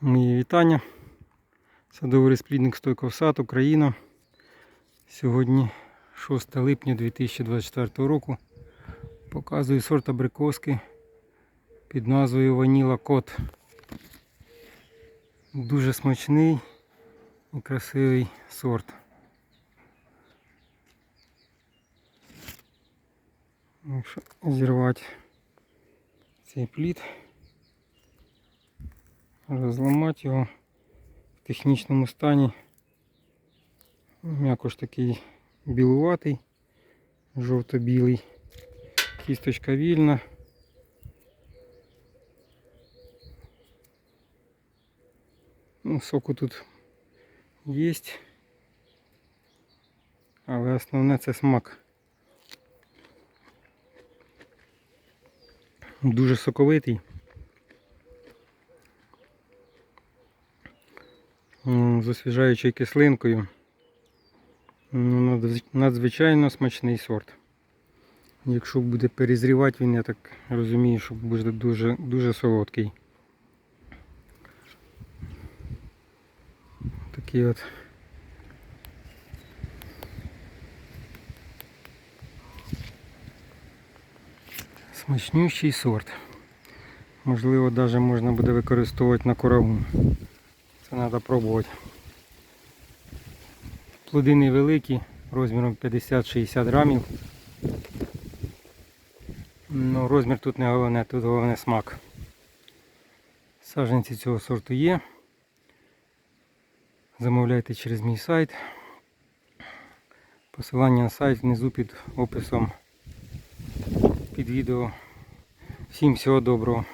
Мої вітання. Садовий розплідник Стойков сад, Україна. Сьогодні 6 липня 2024 року. Показую сорт абрикоски під назвою Ваніла Кот. Дуже смачний і красивий сорт. Якщо зірвати цей плід, розламати його в технічному стані. М'якош такий білуватий, жовто-білий, кісточка вільна. Ну, соку тут є. Але основне це смак. Дуже соковитий. З освіжаючою кислинкою. Ну, Надзвичайно смачний сорт. Якщо буде перезрівати, він, я так розумію, що буде дуже, дуже солодкий. Такий от. Смачнющий сорт. Можливо, навіть можна буде використовувати на корову. Це треба пробувати. Плоди невеликі, розміром 50-60 грамів. Ну, розмір тут не головне, тут головне смак. Саджанці цього сорту є. Замовляйте через мій сайт. Посилання на сайт внизу під описом під відео. Всім всього доброго.